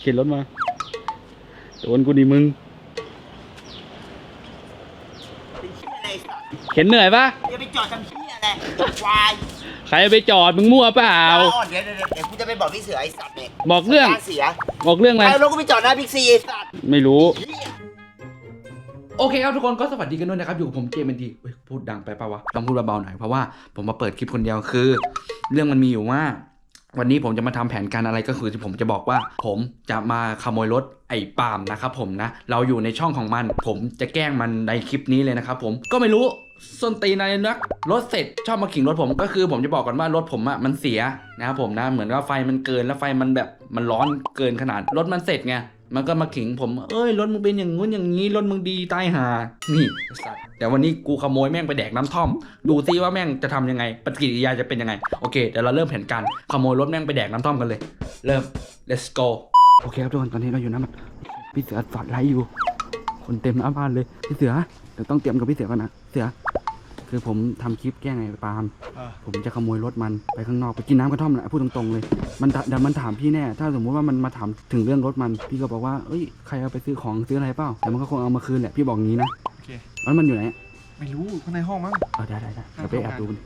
เข็นรถมา โดนกูดิมึงเป็นเหี้ยอะไรสัตว์เข็นเหนื่อยปะจะไปจอดทำเหี้ยอะไรควายใครไปจอดมึงมั่วเปล่าอ่อนเดี๋ยวเดี๋ยวเดี๋ยวกูจะไปบอกพี่เสือไอ้สัตว์เนี่ยบอกเรื่องสัญญาณเสียบอกเรื่องอะไรใครรถกูไปจอดหน้าบิ๊กซีไอ้สัตว์ไม่รู้ เหี้ย โอเคครับทุกคนก็สวัสดีกันด้วยนะครับ อยู่กับผมเจมส์ดีเอ้ยพูดดังไปเปล่าวะ ต้องพูดเบาๆหน่อยเพราะว่าผมมาเปิดคลิปคนเดียวคือ เรื่องมันมีอยู่ว่า วันนี้ผมจะมาทำแผนการอะไรก็คือที่ผมจะบอกว่า ผมจะมาขโมยรถไอ้ปามนะครับผมนะ เราอยู่ในช่องของมัน ผมจะแกล้งมันในคลิปนี้เลยนะครับผมก็ไม่รู้ส้นตีนอะไรนักรถเสร็จชอบมาขิงรถผมก็คือผมจะบอกก่อนว่ารถผมอะมันเสียนะครับผมนะเหมือนว่าไฟมันเกินแล้วไฟมันแบบมันร้อนเกินขนาดรถมันเสร็จไง มันก็มาขิงผม เอ้ยรถมึงเป็นอย่างงู้นอย่างนี้รถมึงดีตายหา นี่สัตว์แต่วันนี้กูขโมยแม่งไปแดกน้ำท่อม ดูซิว่าแม่งจะทำยังไง ปฏิกิริยาจะเป็นยังไง โอเค เดี๋ยวเราเริ่มแผนการ ขโมยรถแม่งไปแดกน้ำท่อมกันเลย เริ่ม let's go โอเคครับทุกคนตอนนี้เราอยู่นะมันพี่เสือสอดไลฟ์อยู่ คนเต็มหน้าบ้านเลย พี่เสือเดี๋ยวต้องเตรียมกับพี่เสือก่อนนะ เสือ คือผมทำคลิปแกล้งไอ้ปาล์มอ่า ผมจะขโมยรถมันไปข้างนอกไปกินน้ำกระท่อมแหละพูดตรงๆเลย มันถเดี๋ยวมันถามพี่แน่ ถ้าสมมุติว่ามันมาถามถึงเรื่องรถมัน พี่ก็บอกว่าเอ้ยใครเอาไปซื้อของซื้ออะไรเปล่าแต่มันก็คงเอามาคืนแหละพี่บอกงี้นะโอเค แล้วมันอยู่ไหนไม่รู้ข้างในห้องมั้ง เออได้ได้ได้เดี๋ยวไปแอบดูมัน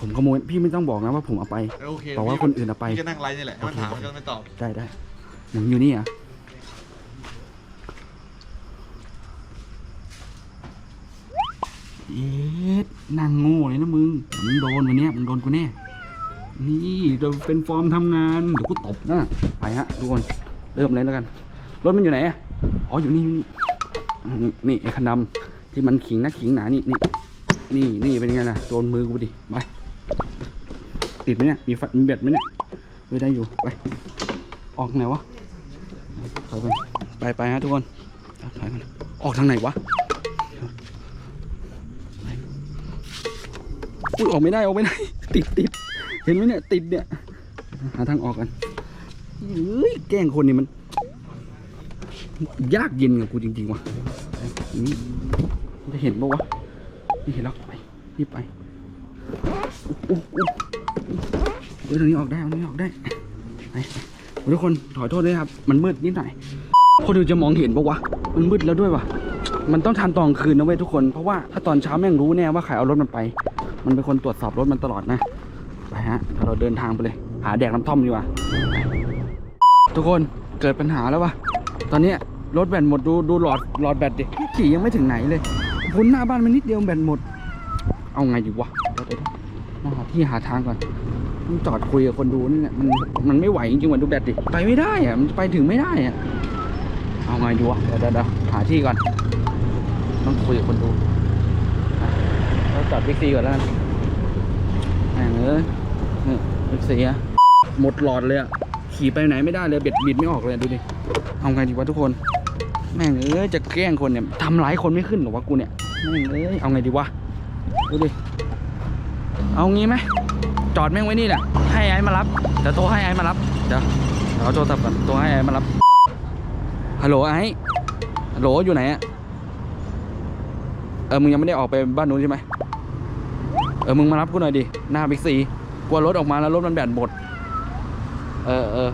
ผมขโมยพี่ไม่ต้องบอกนะว่าผมเอาไป เออโอเคบอกว่าคนอื่นเอาไป พี่ก็นั่งไลฟ์นี่แหละให้มันถามโอเคมันก็ไม่ตอบ ได้ได้หนังอยู่นี่เหรอะ เอ๊ะนั่งโง่เลยนะมึงมึงโดนวันนี้มึงโดนกูแน่ นี่เราเป็นฟอร์มทำงาน เดี๋ยวกูตบนะ ไปฮะทุกคน เริ่มเลยแล้วกัน รถมันอยู่ไหน อ๋ออยู่นี่ นี่นี่ไอ้คันดำที่มันขิงนักขิงหนานี่นี่นี่นี่เป็นไงล่ะโดนมือกูดิ ไป ติดไหมเนี่ย มีไฟมีแบตไหมเนี่ยไม่ได้อยู่ ไป ออกไหนวะ ไปไปไปฮะทุกคน ออกทางไหนวะ อุ้ยออกไม่ได้ออกไม่ได้ ติดติดเห็นไหมเนี่ยติดเนี่ย หาทางออกกันเฮ้ยแกล้งคนนี่มัน ยากเย็นกับกูจริงๆว่ะนี่จะเห็นปะวะไม่เห็นหรอกไปรีบไปโอ้โหเฮ้ยตรงนี้ออกได้ตรงนี้ออกได้ไปทุกคนขอโทษด้วยครับ มันมืดนิดหน่อยคนอื่นจะมองเห็นปะวะ มันมืดแล้วด้วยวะมันต้องทำตอนกลางคืนนะเว้ยทุกคน เพราะว่าถ้าตอนเช้าแม่งรู้แน่ว่าใครเอารถมันไป มันเป็นคนตรวจสอบรถมันตลอดนะ ไปฮะเราเดินทางไปเลย หาแดกน้ำท่อมดีกว่า ทุกคนเกิดปัญหาแล้ววะตอนนี้รถแบตหมดดูดูหลอดหลอดแบตดิขี่ยังไม่ถึงไหนเลยพ้นหน้าบ้านมันนิดเดียวแบตหมด เอาไงดีวะเดี๋ยวเดี๋ยวเดี๋ยวมาหาที่หาทางก่อนต้องจอดคุยกับคนดูนี่แหละมันมันไม่ไหวจริงๆว่ะดูแบตดิไปไม่ได้อะมันไปถึงไม่ได้อะเอาไงดีวะเดี๋ยวเดี๋ยวหาที่ก่อน ต้องคุยกับคนดู จอดบิ๊กซีก่อนแล้วกันแหมเอ้ยบิ๊กซีอะหมดหลอดเลยอะขี่ไปไหนไม่ได้เลยเบ็ดบิดไม่ออกเลยดูดิเอาไงดีวะทุกคน แม่งเอ้ยจะแกล้งคนเนี่ยทำร้ายคนไม่ขึ้นหรอวะกูเนี่ยแม่งเอ้ยเอาไงดีวะดูดิเอางี้ไหมจอดแม่งไว้นี่แหละให้ไอ้มารับเดี๋ยวโทรให้ไอ้มารับเดี๋ยวเดี๋ยวเอาโทรศัพท์ก่อนโทรให้ไอ้มารับฮัลโหลไอ้ฮัลโหลอยู่ไหนอะเออมึงยังไม่ได้ออกไปบ้านนู้นใช่ไหม เออมึงมารับกูหน่อยดิ หน้าบิ๊กซีกลัวรถออกมาแล้วรถมันแบตหมด เออเออ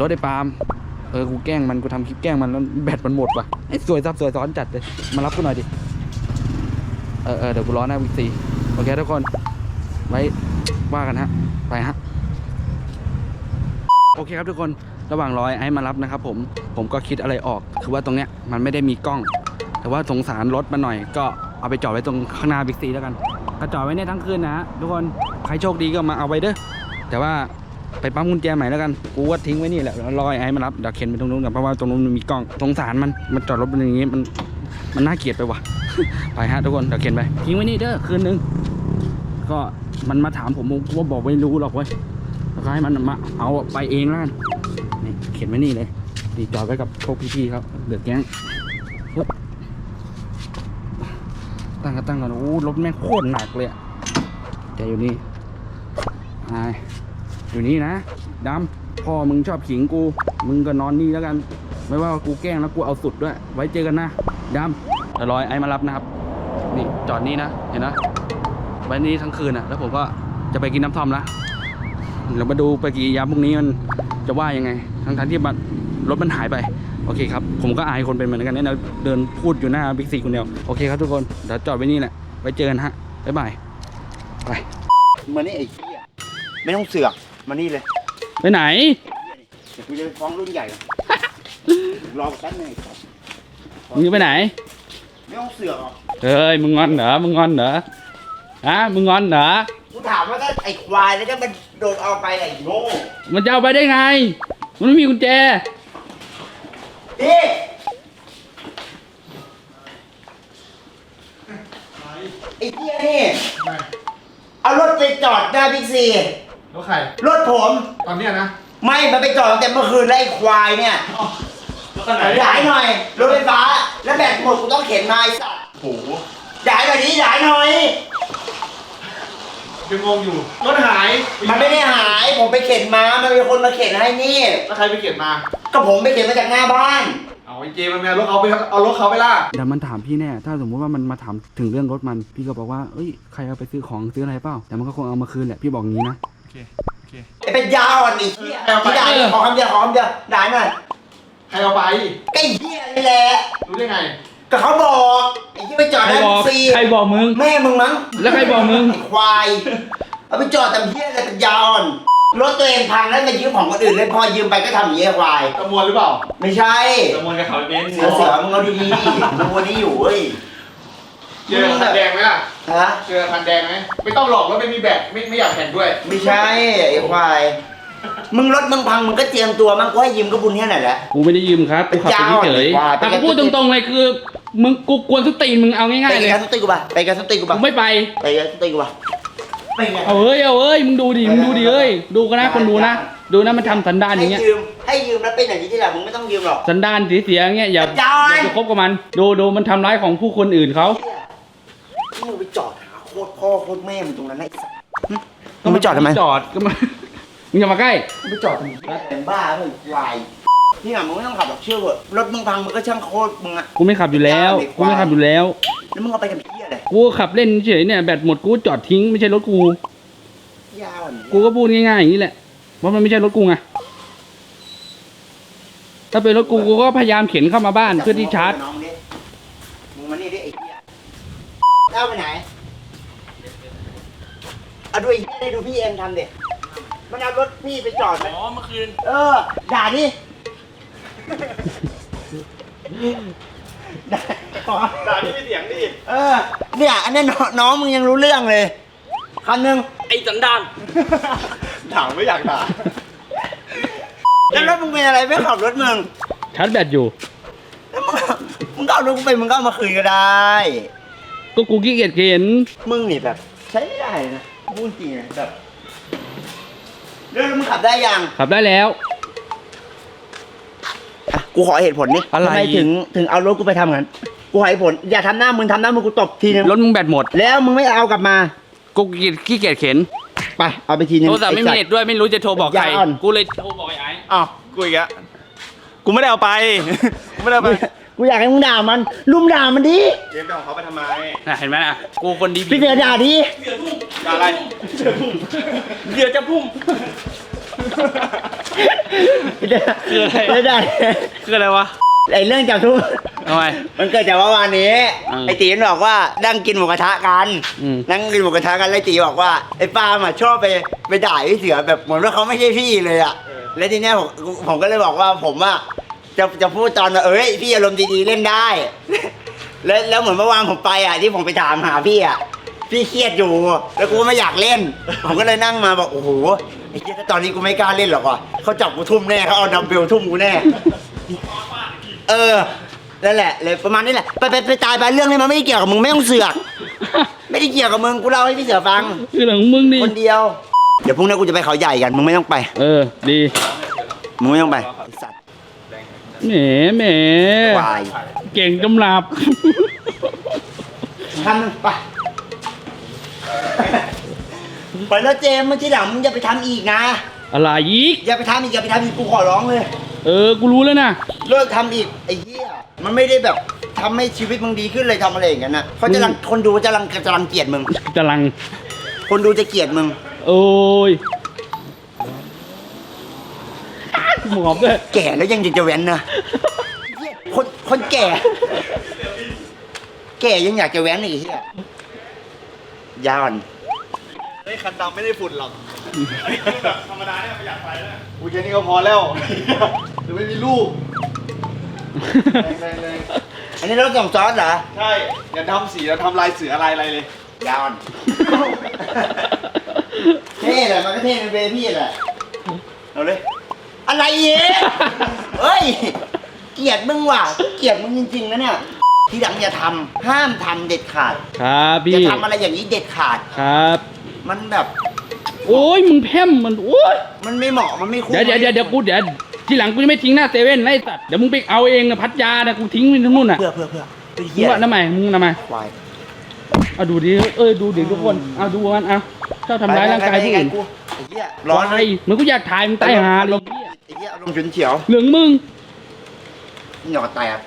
รถไอ้ปาล์มเออกูแกล้งมันกูทำคลิปแกล้งมันแล้วแบตมันหมดว่ะไอ้สวยซับสวยซ้อนจัดเลยมารับกูหน่อยดิเออเออเดี๋ยวกูรอหน้าบิ๊กซีโอเคทุกคนไว้ว่ากันฮะ ไปฮะ โอเคครับทุกคนระหว่างรอไอ้มารับนะครับผมผมก็คิดอะไรออก คือว่าตรงเนี้ยมันไม่ได้มีกล้อง แต่ว่าสงสารรถมาหน่อยก็ เอาไปจอดไว้ตรงข้างหน้าบิ๊กซีแล้วกันก็จอดไว้เนี่ยทั้งคืนนะฮะทุกคนใครโชคดีก็มาเอาไว้เด้อแต่ว่าไปปั๊มกุญแจใหม่แล้วกันกูว่าทิ้งไว้นี่แหละแล้วรอไอ้มารับเดี๋ยวเข็นไปตรงนู้นกันเพราะว่าตรงนู้นมันมีกล้องสงสารมันมันจอดรถเป็นอย่างงี้มันมันน่าเกลียดไปว่ะ ไปฮะทุกคนเดี๋ยวเข็นไปทิ้งไว้นี่เด้อคืนนึงก็มันมาถามผมว่าบอกไม่รู้หรอกเว้ยแล้วก็ให้มันมาเอาไปเองแล้วกันนี่เขียนไว้นี่เลยดีจอดไว้กับพวกพี่ๆครับเดือดแก๊งปึ๊บ ตั้งกันตั้งก่อนโอ้รถแม่งโคตรหนักเลยอะแกอยู่นี่ไออยู่นี่นะดำพ่อมึงชอบขิงกู มึงก็นอนนี่แล้วกัน ไม่ว่ากูแกล้งแล้วกูเอาสุดด้วย ไว้เจอกันนะดำเดี๋ยวรอยไอ้มารับนะครับ นี่จอดนี่นะ เห็นนะไว้นี่ทั้งคืนอะแล้วผมก็จะไปกินน้ำท่อมละเรามาดูปฏิกิริยาพวกนี้มันจะว่ายังไง ทั้งทั้งๆที่รถมันหายไป โอเคครับ ผมก็อายคนเป็นเหมือนกันเนี่ยนะเดินพูดอยู่หน้าบิ๊กซีคนเดียว โอเคครับทุกคนเดี๋ยวจอดไว้นี่แหละไว้เจอกันฮะบ๊ายบายไปมานี่ไอ้เหี้ยไม่ต้องเสือกมานี่เลยไปไหนเดี๋ยวกูจะไปฟ้องรุ่นใหญ่ก่อนรอแป๊บนึงไอ้สัตว์มึงจะไปไหน ไม่ต้องเสือกหรอกเฮ้ยมึงงอนเหรอมึงงอนเหรอฮะมึงงอนเหรอกูถามว่าถ้าไอ้ควายแล้วถ้ามันโดนเอาไปไอ้โง่มันจะเอาไปได้ไง มันไม่มีกุญแจ ดิไอ้เหี้ยนี่เอารถไปจอดหน้าบิ๊กซี แล้วใคร รถผม ตอนเนี้ยนะไม่มันไปจอดตั้งแต่เมื่อคืนแล้วไอ้ควายเนี่ยแล้วคันไหนย้ายหน่อย รถไฟฟ้า แล้วแบตหมดกูต้องเข็นมาไอ้สัตว์โอ้โหย้ายหน่อยดิย้ายหน่อย ยังงงอยู่รถหายมันไม่ได้หายผมไปเข็นมา มันมีคนมาเข็นให้นี่ แล้วใครไปเก็บมาก็ผมไปเข็นมาจากหน้าบ้าน เอาไอ้เจมันแม่รถเอาไปเอารถเขาไปล่ะเดี๋ยวมันถามพี่แน่ ถ้าสมมุติว่ามันมาถามถึงเรื่องรถมัน พี่ก็บอกว่า เอ้ย ใครเอาไปซื้อของซื้ออะไรเปล่า แต่มันก็คงเอามาคืนแหละ พี่บอกงี้นะ โอเคโอเค ไอ้เป็นยาวอะไอ้เหี้ยเออที่ด่าเออขอคำเดียวขอคำเดียวด่าหน่อยใครเอาไป ไอ้เหี้ยนี่แหละรู้ได้ไง ก็เขาบอกไอ้ที่ไปจอดใครได้บอกฟรีใครบอกมึง แม่มึงมั้งแล้วใครบอกมึงไอ้ควายเอาไปจอดแต่เหี้ยอะไรเป็นยาวอ่อนรถตัวเองพังแล้วไปยืมของคนอื่นเลยพอยืมไปก็ทำอย่างเงี้ยควายตะมวนหรือเปล่าไม่ใช่ตะมวนกับเขาเบนซ์เสือเสือมึงเอาดีๆมึงวันนี้อยู่เว้ยเจอคันแดงไหมล่ะฮะเจอคันแดงไหมไม่ต้องหลอกแล้วไม่มีแบตไม่ไม่อยากแข่งด้วยไม่ใช่ไอ้ควาย มึงรถมึงพังมึงก็เตรียมตัวมั้งกูให้ยืมก็บุญแค่ไหนแหละ กูไม่ได้ยืมครับ กูขับไปเฉยเป็นเจ้าอะๆแต่กูพูดตรงๆเลยคือ มึงกูกวนสตีนมึงเอาง่ายไปๆเลยกันสติกูป่ะไปกันสติกูกูป่ะไม่ไป ไปกันสติกูป่ะไปไงเอาเอ้ยเอาเอ้ยมึงดูดิมึงดูดิเอ้ยดูกันนะคนดูนะดูนะมันทำสันดานอย่างเงี้ยให้ยืมให้ยืมแล้วเป็นอย่างนี้ที่หลังมึงไม่ต้องยืมหรอก สันดานเสียๆอย่างเงี้ยอย่าจอยอย่าไปคบกับมันดูดูมันทำร้ายของผู้คนอื่นเขาที่มึงไปจอดหาโคตรพ่อโคตรแม่มึงตรงนั้นไอ้สัสหึมึงไปจอดทำไมจอดก็มา มึงอย่ามาใกล้มึงไปจอดทำไมเป็นบ้าเปล่าไอ้ควาย นี่อะมึงไม่ต้องขับหรอกเชื่อเถอะรถมึงพังมึงก็ช่างโคตรมึงอะกูไม่ขับอยู่แล้วกูไม่ขับอยู่แล้วแล้วมึงเอาไปทำเพี้ยอะไรกูขับเล่นเฉยๆเนี่ยแบตหมดกูจอดทิ้งไม่ใช่รถกูยาวอะกูก็พูดง่ายๆอย่างนี้แหละเพราะมันไม่ใช่รถกูไงถ้าเป็นรถกูกูก็พยายามเข็นเข้ามาบ้านเพื่อที่ชาร์จน้องดิมึงมานี่ดิไอ้เหี้ยเล่าไปไหนเอาดูไอ้เหี้ยได้ดูพี่เอ็มทำดิมันเอารถพี่ไปจอดมันอ๋อเมื่อคืนเออด่าดิ ด่าด่าที่ไม่เสียงดิเออ เนี่ย อันนี้น้องน้องมึงยังรู้เรื่องเลยคำหนึ่ง ไอ้สันดาน ด่าไม่อยากด่าแล้วรถมึงเป็นอะไรไม่ขับรถมึงชาร์จแบตอยู่ แล้วมึงมึงก็เอารถกูไปมึงก็เอามาคืนก็ได้ ก็กูขี้เกียจเข็นมึงนี่แบบ ใช้ไม่ได้เลยนะพูดจริงนะแบบเรื่องมึงขับได้ยังขับได้แล้วอะ กูขอเหตุผลนี่อะไร ทำไมถึงถึงเอารถกูไปทำงั้นกูขอเหตุผลอย่าทำหน้ามึงทำหน้ามึงกูตบทีนึงรถมึงแบตหมดแล้วมึงไม่เอากลับมากูขี้เกียจเข็นไปเอาไปทีนึงโทรศัพท์ไม่มีอ้เน็สัตตว์ด้วยไม่รู้จะโทรบอกใครอย่าอ่อน กูเลยโทรบอกไอ้ไอ้อ้าวกูอีกอะกูไม่ได้เอาไป กูไม่ได้เอาไปกูอยากให้มึงด่ามันลุมด่ามันดิเจมส์ไปของเขาไปทำไมน่ะเห็นไหมน่ะกูคนดีพี่เสือด่าดิด่าอะไรเดี๋ยวจะพุ่งพี่เสือ คืออะไรพี่เสือด่าดิคืออะไรวะ ไอ้เรื่องจับทุ่มทำไม มันเกิดจากเมื่อวานนี้ อืมไอ้ตีมันบอกว่านั่งกินหมูกระทะกันอืม นั่งกินหมูกระทะกันแล้วไอ้ตีบอกว่าไอ้ปาล์มอะชอบไปไปด่าไอ้เสือแบบเหมือนว่าเขาไม่ใช่พี่เลยอะแล้วทีเนี้ยผมผมก็เลยบอกว่าผมอะจะจะพูดตอนว่าเอ้ยพี่อารมณ์ดีๆเล่นได้ แล้วแล้วเหมือนเมื่อวานผมไปอะที่ผมไปถามหาพี่อะ พี่เครียดอยู่ แล้วกูก็ไม่อยากเล่น ผมก็เลยนั่งมาบอกโอ้โหไอ้เหี้ยถ้าตอนนี้กูไม่กล้าเล่นหรอกว่ะเขาจับกูทุ่มแน่เขาเอาดัมเบลทุ่มกูแน่ เออนั่นแหละเลยประมาณนี้แหละไปไปไปตายไปเรื่องนี้มันไม่ได้เกี่ยวกับมึงไม่ต้องเสือก ไม่ได้เกี่ยวกับมึงกูเล่าให้พี่เสือฟัง คือหลังมึงดิคนเดียว เดี๋ยวพรุ่งนี้กูจะไปเขาใหญ่กันมึงไม่ต้องไป เออ ดีมึงไม่ต้องไปไอ้สัตว์แหมแหมควายเก่งจำหลับ ทำมึงไป ไปแล้วเจมส์เมื่อที่หลังมึงอย่าไปทำอีกนะ อะไรอีก อย่าไปทำอีกอย่าไปทำอีกกูขอร้องเลย เออ กูรู้แล้วนะ เลิกทำอีกไอ้เหี้ยมันไม่ได้แบบทำให้ชีวิตมึงดีขึ้นเลยทำอะไรอย่างนั้นนะเขาจะรังคนดูจะรังจะรังเกียจมึง กำลัง คนดูจะเกลียดมึง โอ้ยหมอบด้วยแก่แล้วยังจะแว้นนะเหี้ยคนคนแก่ แก่ยังอยากจะแว้นอีกเฮีย ยาวอ่อนไอ้คันดำไม่ได้ฝุ่นหรอกอันนี้คือแบบธรรมดาเนี่ยประหยัดไฟแล้วอุ้ยแค่นี้ก็พอแล้วหรือไม่มีลูกแรงๆเลยอันนี้รถส่งซอสเหรอใช่ อย่าทำสีอย่าทำลายเสืออะไรอะไรเลยยาวอ่อนเท่แหละมันก็เท่เป็นเบพี่แหละเอาเลย อะไรเย้เฮ้ย เกลียดมึงว่ะเกลียดมึงจริงๆนะเนี่ย ทีหลังอย่าทำห้ามทำเด็ดขาดครับอพี่ย่าทำอะไรอย่างนี้เด็ดขาด ครับ มันแบบ โอ้ยมึงแพร่มมันโอ้ยมันไม่เหมาะมันไม่คุ้มเดี๋ยวเดี๋ยวเดี๋ยวเดี๋ยวกูเดี๋ยวทีหลังกูจะไม่ทิ้งหน้าเซเว่นไล่สัตว์เดี๋ยวมึงไปเอาเองนะพัทยานะกูทิ้งไปทั้งนู่นน่ะเพื่อเพื่อเพื่อเพื่อมึเหี้งยว่าทำไมมึงทำไมควายเอาดูดิเออดูดิทุกคนเอาดูมันเอาชอบทำร้ายร่างกายผู้อื่นไปไปไปไปไอ้เหี้ยร้อนไอ้เหมือนกูอยากถ่ายมึงตายหาเลยไอ้เหี้ยอารมณ์ฉุนเฉียวเหลืองมึงหยอดแตก